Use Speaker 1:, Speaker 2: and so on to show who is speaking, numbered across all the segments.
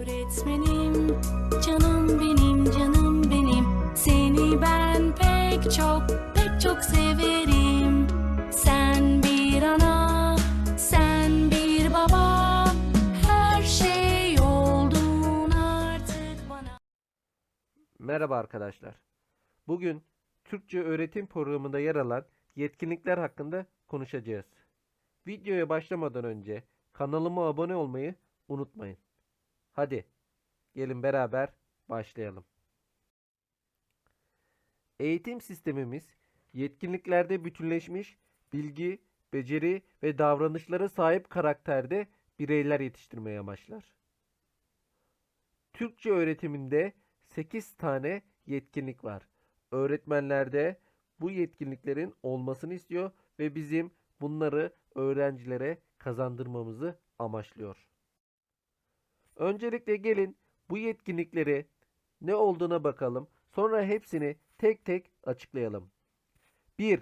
Speaker 1: Öğretmenim, canım benim, canım benim. Seni ben pek çok, pek çok severim. Sen bir ana, sen bir baba. Her şey oldun artık bana.
Speaker 2: Merhaba arkadaşlar. Bugün Türkçe öğretim programında yer alan yetkinlikler hakkında konuşacağız. Videoya başlamadan önce kanalıma abone olmayı unutmayın. Hadi gelin beraber başlayalım. Eğitim sistemimiz yetkinliklerde bütünleşmiş bilgi, beceri ve davranışlara sahip karakterde bireyler yetiştirmeye amaçlar. Türkçe öğretiminde 8 tane yetkinlik var. Öğretmenler de bu yetkinliklerin olmasını istiyor ve bizim bunları öğrencilere kazandırmamızı amaçlıyor. Öncelikle gelin bu yetkinlikleri ne olduğuna bakalım. Sonra hepsini tek tek açıklayalım. 1.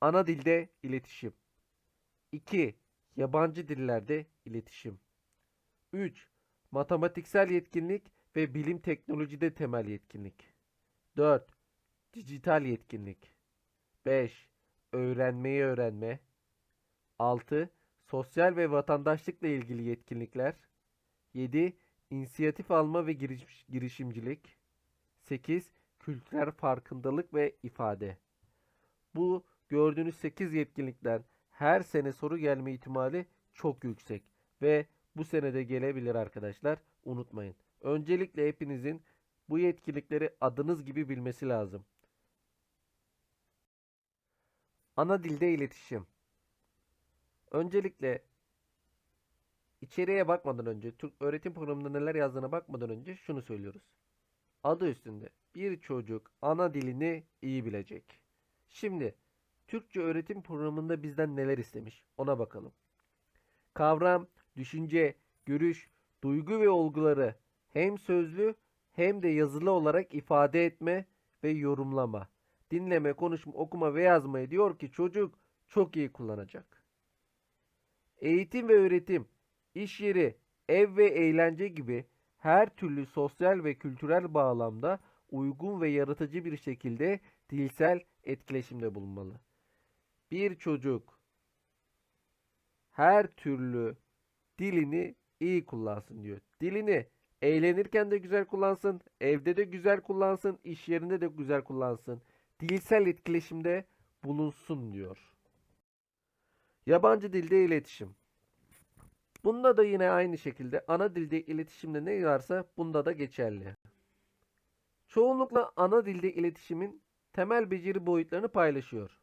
Speaker 2: Ana dilde iletişim. 2. Yabancı dillerde iletişim. 3. Matematiksel yetkinlik ve bilim teknolojide temel yetkinlik. 4. Dijital yetkinlik. 5. Öğrenmeyi öğrenme. 6. Sosyal ve vatandaşlıkla ilgili yetkinlikler. 7. İnisiyatif alma ve giriş- girişimcilik. 8. Kültürel farkındalık ve ifade. Bu gördüğünüz 8 yetkinlikten her sene soru gelme ihtimali çok yüksek ve bu senede gelebilir arkadaşlar. Unutmayın. Öncelikle hepinizin bu yetkinlikleri adınız gibi bilmesi lazım. Ana dilde iletişim. Öncelikle içeriye bakmadan önce, Türk öğretim programında neler yazdığına bakmadan önce şunu söylüyoruz. Adı üstünde bir çocuk ana dilini iyi bilecek. Şimdi Türkçe öğretim programında bizden neler istemiş ona bakalım. Kavram, düşünce, görüş, duygu ve olguları hem sözlü hem de yazılı olarak ifade etme ve yorumlama. Dinleme, konuşma, okuma ve yazmayı diyor ki çocuk çok iyi kullanacak. Eğitim ve öğretim, iş yeri, ev ve eğlence gibi her türlü sosyal ve kültürel bağlamda uygun ve yaratıcı bir şekilde dilsel etkileşimde bulunmalı. Bir çocuk her türlü dilini iyi kullansın diyor. Dilini eğlenirken de güzel kullansın, evde de güzel kullansın, iş yerinde de güzel kullansın. Dilsel etkileşimde bulunsun diyor. Yabancı dilde iletişim. Bunda da yine aynı şekilde ana dilde iletişimde ne varsa bunda da geçerli. Çoğunlukla ana dilde iletişimin temel beceri boyutlarını paylaşıyor.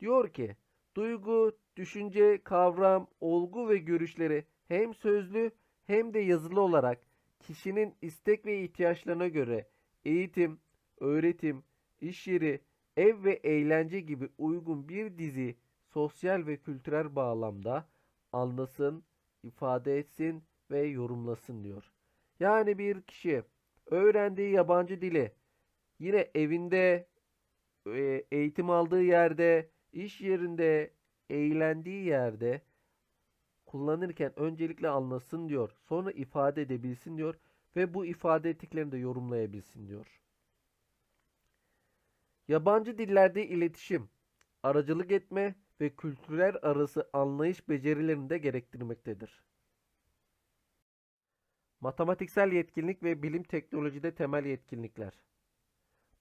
Speaker 2: Diyor ki, duygu, düşünce, kavram, olgu ve görüşleri hem sözlü hem de yazılı olarak kişinin istek ve ihtiyaçlarına göre eğitim, öğretim, iş yeri, ev ve eğlence gibi uygun bir dizi sosyal ve kültürel bağlamda anlasın, ifade etsin ve yorumlasın diyor. Yani bir kişi öğrendiği yabancı dili yine evinde, e, eğitim aldığı yerde, iş yerinde, eğlendiği yerde kullanırken öncelikle anlasın diyor. Sonra ifade edebilsin diyor ve bu ifade ettiklerini de yorumlayabilsin diyor. Yabancı dillerde iletişim, aracılık etme ve kültürler arası anlayış becerilerini de gerektirmektedir. Matematiksel yetkinlik ve bilim teknolojide temel yetkinlikler.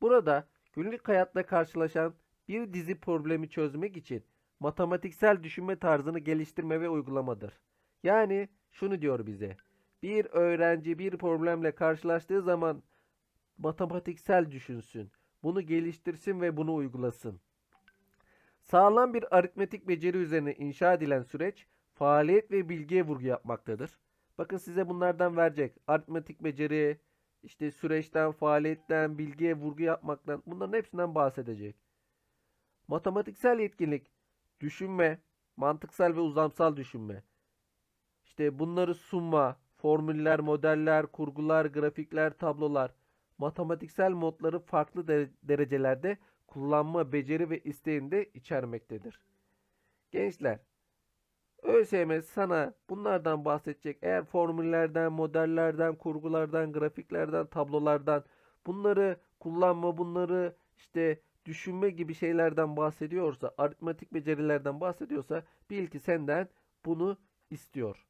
Speaker 2: Burada günlük hayatta karşılaşan bir dizi problemi çözmek için matematiksel düşünme tarzını geliştirme ve uygulamadır. Yani şunu diyor bize. Bir öğrenci bir problemle karşılaştığı zaman matematiksel düşünsün. Bunu geliştirsin ve bunu uygulasın. Sağlam bir aritmetik beceri üzerine inşa edilen süreç faaliyet ve bilgiye vurgu yapmaktadır. Bakın size bunlardan verecek. Aritmetik beceri, işte süreçten, faaliyetten, bilgiye vurgu yapmaktan bunların hepsinden bahsedecek. Matematiksel yetkinlik, düşünme, mantıksal ve uzamsal düşünme. İşte bunları sunma, formüller, modeller, kurgular, grafikler, tablolar, matematiksel modları farklı de- derecelerde kullanma beceri ve isteğini de içermektedir. Gençler, ÖSYM sana bunlardan bahsedecek. Eğer formüllerden, modellerden, kurgulardan, grafiklerden, tablolardan bunları kullanma, bunları işte düşünme gibi şeylerden bahsediyorsa, aritmatik becerilerden bahsediyorsa bil ki senden bunu istiyor.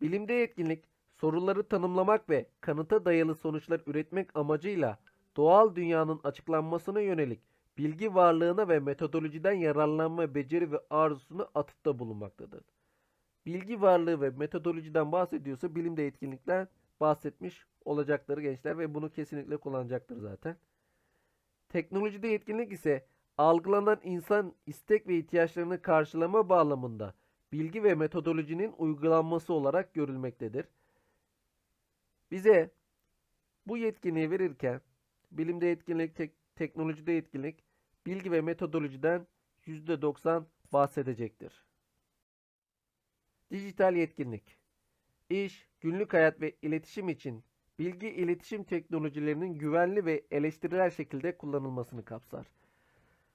Speaker 2: Bilimde yetkinlik, soruları tanımlamak ve kanıta dayalı sonuçlar üretmek amacıyla doğal dünyanın açıklanmasına yönelik bilgi varlığına ve metodolojiden yararlanma beceri ve arzusunu atıfta bulunmaktadır. Bilgi varlığı ve metodolojiden bahsediyorsa bilimde yetkinlikten bahsetmiş olacaktır gençler ve bunu kesinlikle kullanacaktır zaten. Teknolojide yetkinlik ise algılanan insan istek ve ihtiyaçlarını karşılama bağlamında bilgi ve metodolojinin uygulanması olarak görülmektedir. Bize bu yetkinliği verirken bilimde yetkinlik, tek- teknolojide yetkinlik, bilgi ve metodolojiden %90 bahsedecektir. Dijital yetkinlik İş, günlük hayat ve iletişim için bilgi iletişim teknolojilerinin güvenli ve eleştiriler şekilde kullanılmasını kapsar.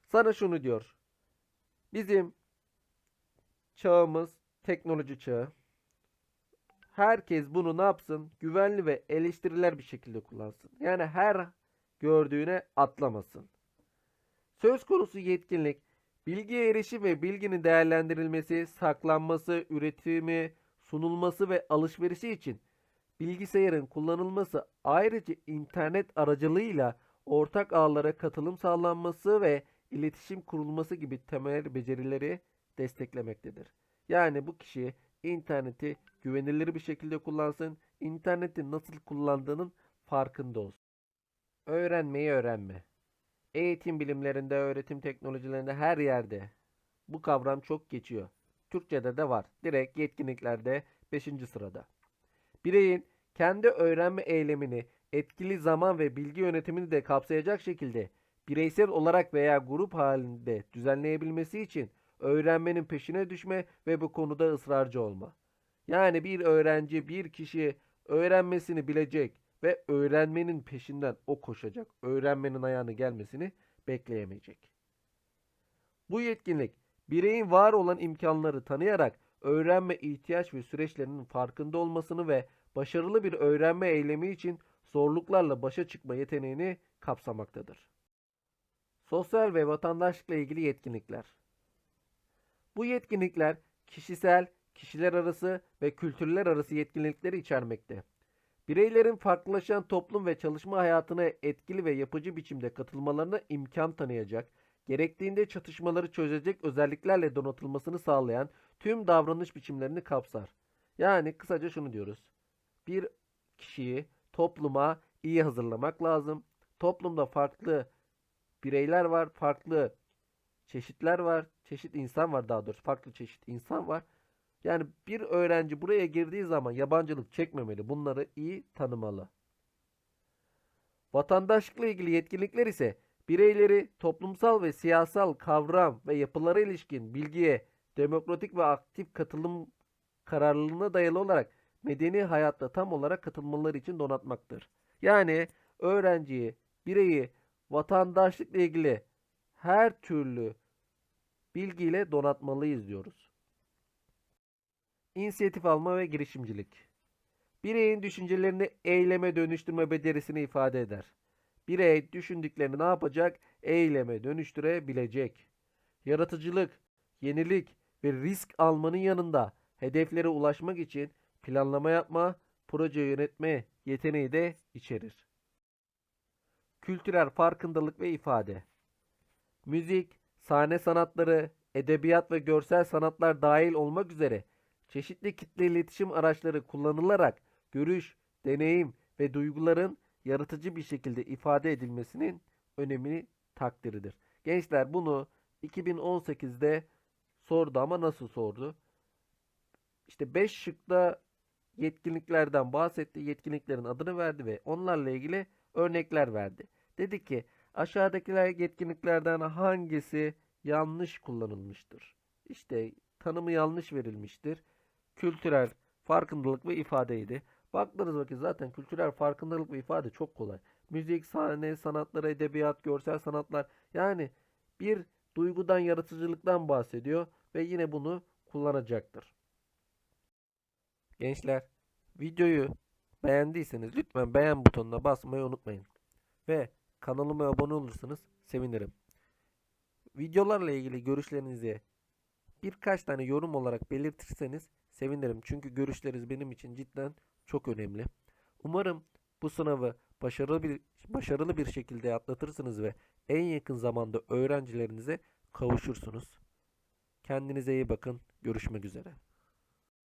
Speaker 2: Sana şunu diyor. Bizim çağımız teknoloji çağı. Herkes bunu ne yapsın? Güvenli ve eleştiriler bir şekilde kullansın. Yani her gördüğüne atlamasın. Söz konusu yetkinlik, bilgiye erişim ve bilginin değerlendirilmesi, saklanması, üretimi, sunulması ve alışverişi için bilgisayarın kullanılması ayrıca internet aracılığıyla ortak ağlara katılım sağlanması ve iletişim kurulması gibi temel becerileri desteklemektedir. Yani bu kişi interneti güvenilir bir şekilde kullansın, interneti nasıl kullandığının farkında olsun. Öğrenmeyi öğrenme. Eğitim bilimlerinde, öğretim teknolojilerinde her yerde bu kavram çok geçiyor. Türkçede de var. Direkt yetkinliklerde 5. sırada. Bireyin kendi öğrenme eylemini etkili zaman ve bilgi yönetimini de kapsayacak şekilde bireysel olarak veya grup halinde düzenleyebilmesi için öğrenmenin peşine düşme ve bu konuda ısrarcı olma. Yani bir öğrenci, bir kişi öğrenmesini bilecek ve öğrenmenin peşinden o koşacak. Öğrenmenin ayağını gelmesini bekleyemeyecek. Bu yetkinlik bireyin var olan imkanları tanıyarak öğrenme ihtiyaç ve süreçlerinin farkında olmasını ve başarılı bir öğrenme eylemi için zorluklarla başa çıkma yeteneğini kapsamaktadır. Sosyal ve vatandaşlıkla ilgili yetkinlikler. Bu yetkinlikler kişisel, kişiler arası ve kültürler arası yetkinlikleri içermekte. Bireylerin farklılaşan toplum ve çalışma hayatına etkili ve yapıcı biçimde katılmalarına imkan tanıyacak, gerektiğinde çatışmaları çözecek özelliklerle donatılmasını sağlayan tüm davranış biçimlerini kapsar. Yani kısaca şunu diyoruz. Bir kişiyi topluma iyi hazırlamak lazım. Toplumda farklı bireyler var, farklı çeşitler var, çeşit insan var daha doğrusu, farklı çeşit insan var. Yani bir öğrenci buraya girdiği zaman yabancılık çekmemeli. Bunları iyi tanımalı. Vatandaşlıkla ilgili yetkinlikler ise bireyleri toplumsal ve siyasal kavram ve yapılara ilişkin bilgiye demokratik ve aktif katılım kararlılığına dayalı olarak medeni hayatta tam olarak katılmaları için donatmaktır. Yani öğrenciyi, bireyi vatandaşlıkla ilgili her türlü bilgiyle donatmalıyız diyoruz. İnisiyatif alma ve girişimcilik. Bireyin düşüncelerini eyleme dönüştürme becerisini ifade eder. Birey düşündüklerini ne yapacak? Eyleme dönüştürebilecek. Yaratıcılık, yenilik ve risk almanın yanında hedeflere ulaşmak için planlama yapma, proje yönetme yeteneği de içerir. Kültürel farkındalık ve ifade. Müzik, sahne sanatları, edebiyat ve görsel sanatlar dahil olmak üzere çeşitli kitle iletişim araçları kullanılarak görüş, deneyim ve duyguların yaratıcı bir şekilde ifade edilmesinin önemini takdiridir. Gençler bunu 2018'de sordu ama nasıl sordu? İşte 5 şıkta yetkinliklerden bahsetti. Yetkinliklerin adını verdi ve onlarla ilgili örnekler verdi. Dedi ki aşağıdakiler yetkinliklerden hangisi yanlış kullanılmıştır? İşte tanımı yanlış verilmiştir. Kültürel farkındalık ve ifadeydi. Baktığınız vakit zaten kültürel farkındalık ve ifade çok kolay. Müzik, sahne, sanatları, edebiyat, görsel sanatlar. Yani bir duygudan, yaratıcılıktan bahsediyor. ve yine bunu kullanacaktır. Gençler, videoyu beğendiyseniz lütfen beğen butonuna basmayı unutmayın. Ve kanalıma abone olursanız sevinirim. Videolarla ilgili görüşlerinizi birkaç tane yorum olarak belirtirseniz sevinirim. Çünkü görüşleriniz benim için cidden çok önemli. Umarım bu sınavı başarılı bir başarılı bir şekilde atlatırsınız ve en yakın zamanda öğrencilerinize kavuşursunuz. Kendinize iyi bakın. Görüşmek üzere.